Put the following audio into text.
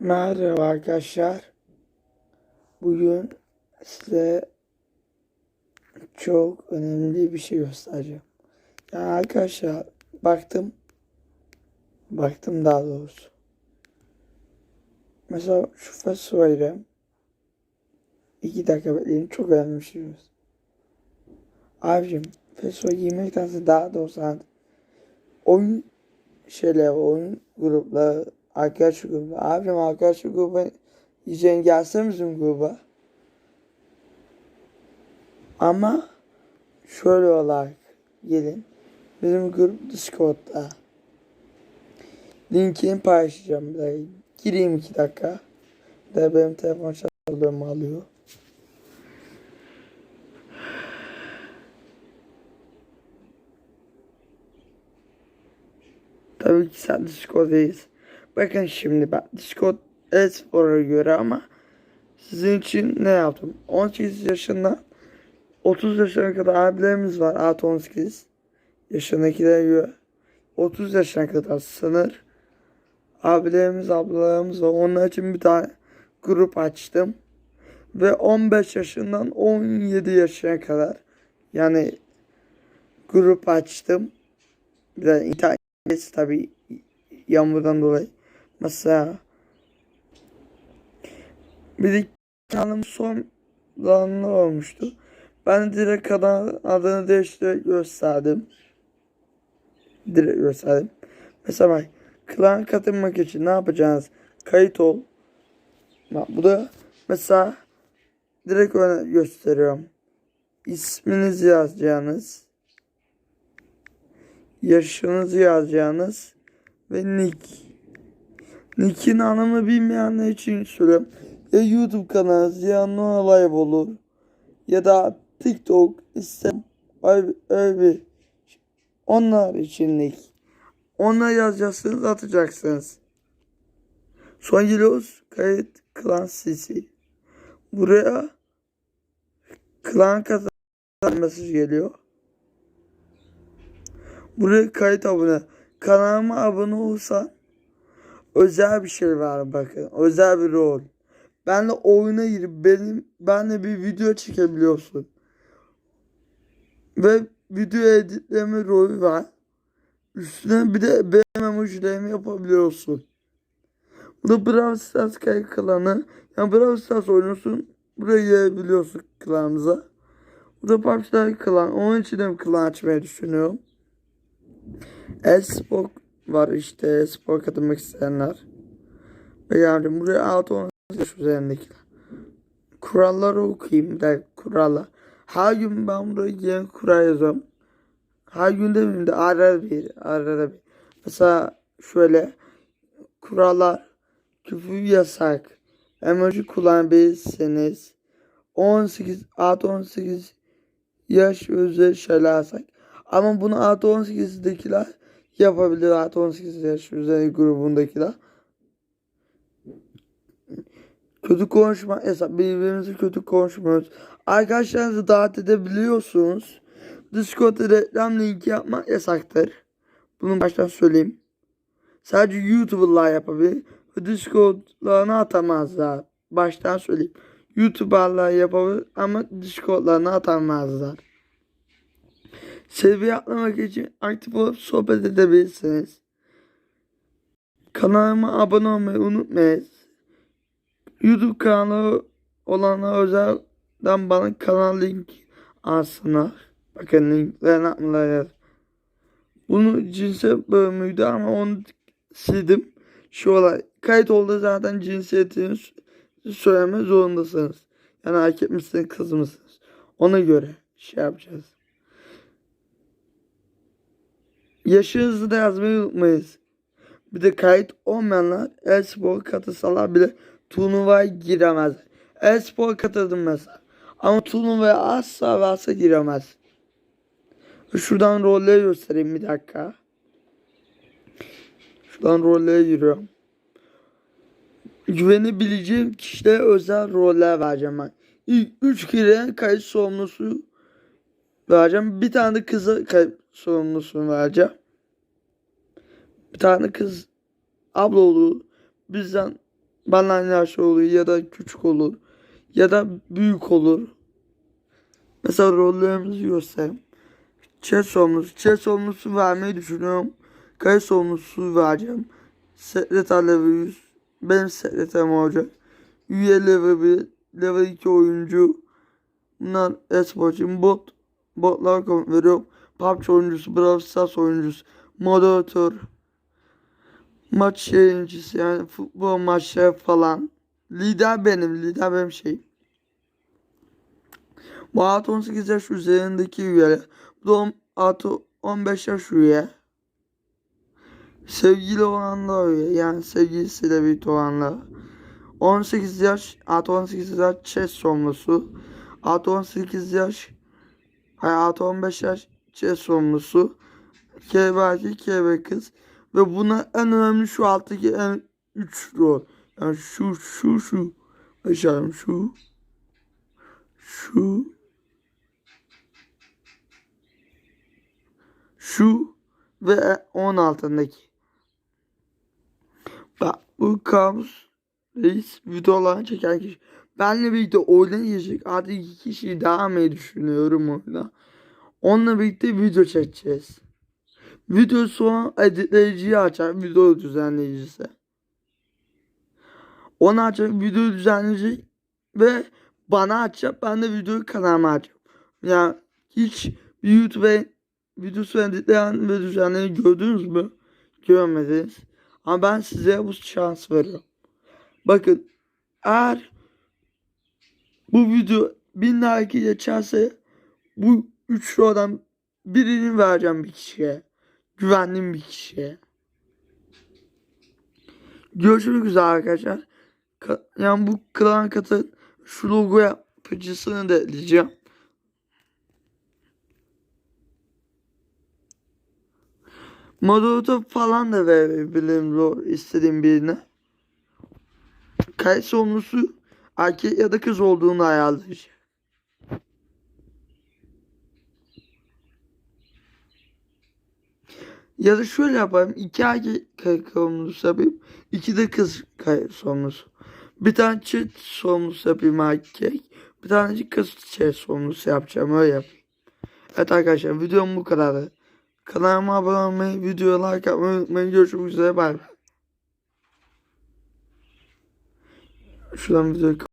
Merhaba arkadaşlar. Bugün size çok önemli bir şey göstereceğim. Yani arkadaşlar baktım. Baktım daha doğrusu. Mesela şu festivale iki dakika bekleyin çok önemli bir şey göster. Abicim festival giymektense daha doğrusu oyun şeyler oyun grupları arkadaş grubu. Abim arkadaş grubu yiyeceğin gelsene bizim gruba. Ama şöyle olarak gelin. Bizim grup Discord'da. Linkini paylaşacağım. Bir. Gireyim iki dakika. De benim telefon şarjımı alıyor. Tabii ki sen Discord'dayız. Bakın şimdi ben Discord Espor'a göre ama sizin için ne yaptım? 18 yaşından 30 yaşına kadar abilerimiz var. Artı 18 yaşındakilere göre 30 yaşına kadar sınır. Abilerimiz, ablalarımız var. Onlar için bir tane grup açtım. Ve 15 yaşından 17 yaşına kadar yani grup açtım. Bir de internet tabii yağmurdan dolayı. Mesela bir de kanalım son zamanlar olmuştu. Ben direkt kanal adını değiştirerek gösterdim. Direkt gösterdim. Mesela bak klan katılmak için ne yapacağız? Kayıt ol. Bak bu da mesela direkt öyle gösteriyorum. İsminizi yazacağınız. Yaşınızı yazacağınız ve nick. Nick'in anlamı bilmeyenler için söylüyorum. Ya YouTube kanalı Ziya Noah Live olur. Ya da TikTok, Instagram, öyle bir onlar için nick. Onlar yazacaksınız atacaksınız. Sonra geliyoruz kayıt klan sesi. Buraya klan kazan mesaj geliyor. Buraya kayıt abone. Kanalıma abone olursan özel bir şey var bakın. Özel bir rol. Benle oyuna girip benim benle bir video çekebiliyorsun. Ve video editleme rolü var. Üstüne bir de benim emojilerimi yapabiliyorsun. Bu da Brawl Stars klanı. Yani Brawl Stars oynuyorsun. Buraya gelebiliyorsun klanımıza. Bu da PUBG klan. Onun için de klan açmayı düşünüyorum. Espor var işte espor katılmak isteyenler. Ve yani buraya 6 10 yaş üzerindekiler. Kuralları okuyayım dakika kurallar. Her gün ben buraya kural yazıyorum. Her gün demeyeyim de arada bir arada bir. Mesela şöyle kurallar küfür yasak. Emoji kullanabilirsiniz. 18 artı 18 yaş özel şeyler yasak. Ama bunu artı 18'dekiler yapabilir. Artı 18 yaş üzeri grubundakiler. Kötü konuşma yasak. Birbirimizi kötü konuşmuyoruz. Arkadaşlarınızı davet edebiliyorsunuz. Discord'da reklam linki yapmak yasaktır. Bunu baştan söyleyeyim. Sadece YouTuber'lar yapabilir. Ve Discord'larına atamazlar. Baştan söyleyeyim. YouTuber'lar yapabilir ama Discord'larına atamazlar. Seviye atlamak için aktif olup sohbet edebilirsiniz. Kanalıma abone olmayı unutmayın. YouTube kanalı olanlar özelden bana kanal link alsınlar. Bakın linklerini atmalar Bunu cinsiyet bölümüydü ama onu sildim. Şu olay kayıt oldu zaten cinsiyetini söyleme zorundasınız. Yani erkek misiniz kız mısınız? Ona göre şey yapacağız. Yaşınızı da yazmayı unutmayız. Bir de kayıt olmayanlar e-spor katılsalar bile turnuvaya giremez. E-spor katıldım mesela. Ama turnuvaya asla ve asla giremez. Şuradan rolleri göstereyim bir dakika. Şuradan rollere giriyorum. Güvenebileceğim kişilere özel roller vereceğim ben. İlk 3 kere kayıt sorumlusu vereceğim. Bir tane de kıza kayıt sorumlusunu vereceğim. Bir tane kız abla olur. Bizden benden yaşlı olur ya da küçük olur ya da büyük olur. Mesela rollerimizi göstereyim. Chat sorumlusu. Chat sorumlusu vermeyi düşünüyorum. Kayıt sorumlusu vereceğim. Sekreter level 100. Benim sekreterim olacak. Üye level 1. Level 2 oyuncu. Bunlar esporcu. Bot. Botlar komut veriyorum. PUBG oyuncusu. Brawl Stars oyuncusu. Moderatör. Maç yayıncısı yani futbol maçları falan. Lider benim. Lider benim şeyim. Bu artı 18 yaş üzerindeki üyeler. Bu da artı 15 yaş üye. Sevgili olanlar üye. Yani sevgilisiyle birlikte olanlar. 18 yaş artı 18 yaş chess sorumlusu. Artı 18 yaş artı 15 yaş chess sorumlusu. KB erkek KB kız. Ve buna en önemli şu alttaki en 3 rol. Yani şu şu şu. Aşağıya şu. Şu. Şu ve 10 altındaki. Bak bu kamus reis videolarını çeken kişi. Benle birlikte oyuna girecek. Artık iki kişiyi daha almayı düşünüyorum oyuna. Onunla birlikte video çekeceğiz. Video sonra editleyiciyi açar. Video düzenleyicisi. Onu açacak. Video düzenleyecek. Ve bana açacak. Ben de videoyu kanalıma açacağım. Yani hiç bir YouTube'a videosu editleyen ve düzenleyen gördünüz mü? Görmediniz. Ama ben size bu şans veriyorum. Bakın eğer bu video bin like geçerse bu üç rodan birini vereceğim bir kişiye. Güvendiğim bir kişiye. Görüşmek üzere arkadaşlar. Ka- yani bu klan katı şu logo yapıcısını da ekleyeceğim. Moderatör falan da verebilirim istediğim birine. Kayıt sorumlusu erkek ya da kız olduğunu ayarlayacak. Ya da şöyle yapayım. iki erkek sorumlusu yapayım. iki de kız sorumlusu. Bir tane çift sorumlusu yapayım erkek. Bir tane kız çift sorumlusu yapacağım. Öyle yapayım. Evet arkadaşlar videom bu kadardı. Kanalıma abone olmayı, videoya like atmayı unutmayın. Görüşmek üzere. Bay bay. Şuradan videoyu